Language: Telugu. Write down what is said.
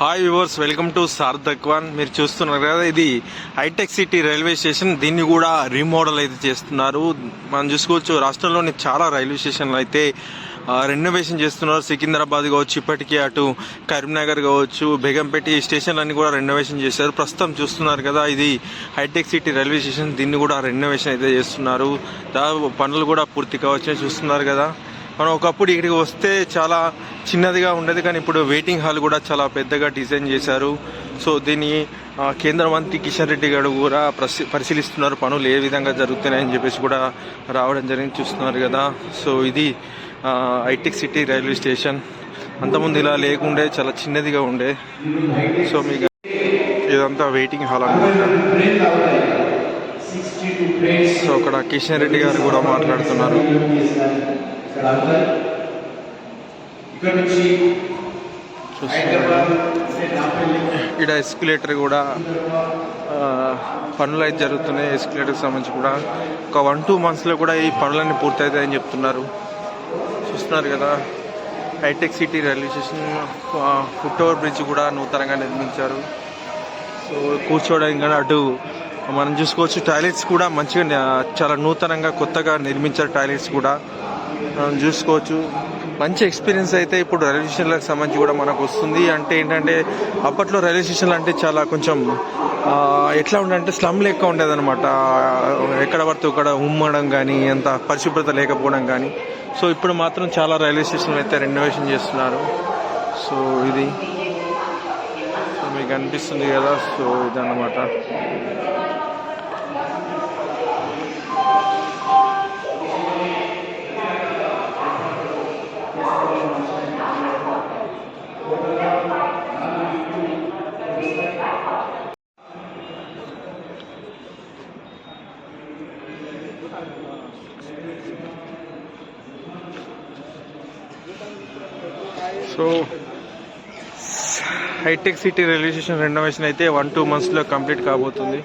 Hi viewers welcome to sir దక్వాన్. మీరు చూస్తున్నారు కదా ఇది హైటెక్ సిటీ రైల్వే స్టేషన్. దీన్ని కూడా రీమోడల్ అయితే చేస్తున్నారు. మనం చూసుకోవచ్చు రాష్ట్రంలోని చాలా రైల్వే స్టేషన్లు అయితే రెనోవేషన్ చేస్తున్నారు. సికింద్రాబాద్ కావచ్చు ఇప్పటికీ అటు కరీంనగర్ కావచ్చు బేగంపేట ఈ స్టేషన్లన్నీ కూడా రెనోవేషన్ చేశారు. ప్రస్తుతం చూస్తున్నారు కదా ఇది హైటెక్ సిటీ రైల్వే స్టేషన్. దీన్ని కూడా రెనోవేషన్ అయితే చేస్తున్నారు. పనులు కూడా పూర్తి కావచ్చు చూస్తున్నారు కదా. మనం ఒకప్పుడు ఇక్కడికి వస్తే చాలా చిన్నదిగా ఉండేది కానీ ఇప్పుడు వెయిటింగ్ హాల్ కూడా చాలా పెద్దగా డిజైన్ చేశారు. సో దీన్ని కేంద్ర మంత్రి కిషన్ రెడ్డి గారు కూడా పరిశీలిస్తున్నారు. పనులు ఏ విధంగా జరుగుతున్నాయని చెప్పేసి కూడా రావడం జరిగింది చూస్తున్నారు కదా. సో ఇది ఆ, హైటెక్ సిటీ రైల్వే స్టేషన్ అంతకుముందు ఇలా లేకుండే చాలా చిన్నదిగా ఉండే. సో మీకు ఇదంతా వెయిటింగ్ హాల్ అనమాట సో అక్కడ కిషన్ రెడ్డి గారు కూడా మాట్లాడుతున్నారు. ఇక్కడ నుంచి చూస్తున్నారు ఇక్కడ ఎస్కులేటర్ కూడా పనులు అయితే జరుగుతున్నాయి. ఎస్కులేటర్కి సంబంధించి కూడా ఒక వన్ టూ మంత్స్లో కూడా ఈ పనులన్నీ పూర్తవుతాయని చెప్తున్నారు. చూస్తున్నారు కదా Hitech City railway station foot over bridge కూడా నూతనంగా నిర్మించారు. సో కూర్చోవడానికి కానీ అటు మనం చూసుకోవచ్చు టాయిలెట్స్ కూడా మంచిగా చాలా నూతనంగా కొత్తగా నిర్మించారు టాయిలెట్స్ కూడా. మనం చూసుకోవచ్చు. మంచి ఎక్స్పీరియన్స్ అయితే ఇప్పుడు రైల్వే స్టేషన్లకు సంబంధించి కూడా మనకు వస్తుంది. అంటే ఏంటంటే అప్పట్లో రైల్వే స్టేషన్లు అంటే చాలా కొంచెం ఎట్లా ఉండంటే స్లమ్ లెక్క ఉండేదన్నమాట. ఎక్కడ పడితే అక్కడ ఉమ్మడం కానీ అంత పరిశుభ్రత లేకపోవడం కానీ సో ఇప్పుడు మాత్రం చాలా రైల్వే స్టేషన్లు అయితే రెనోవేషన్ చేస్తున్నారు. సో ఇది. సో మీకు అనిపిస్తుంది కదా? సో ఇదన్నమాట. So Hitech City railway station renovation అయితే వన్ టూ మంత్స్లో కంప్లీట్ కాబోతుంది.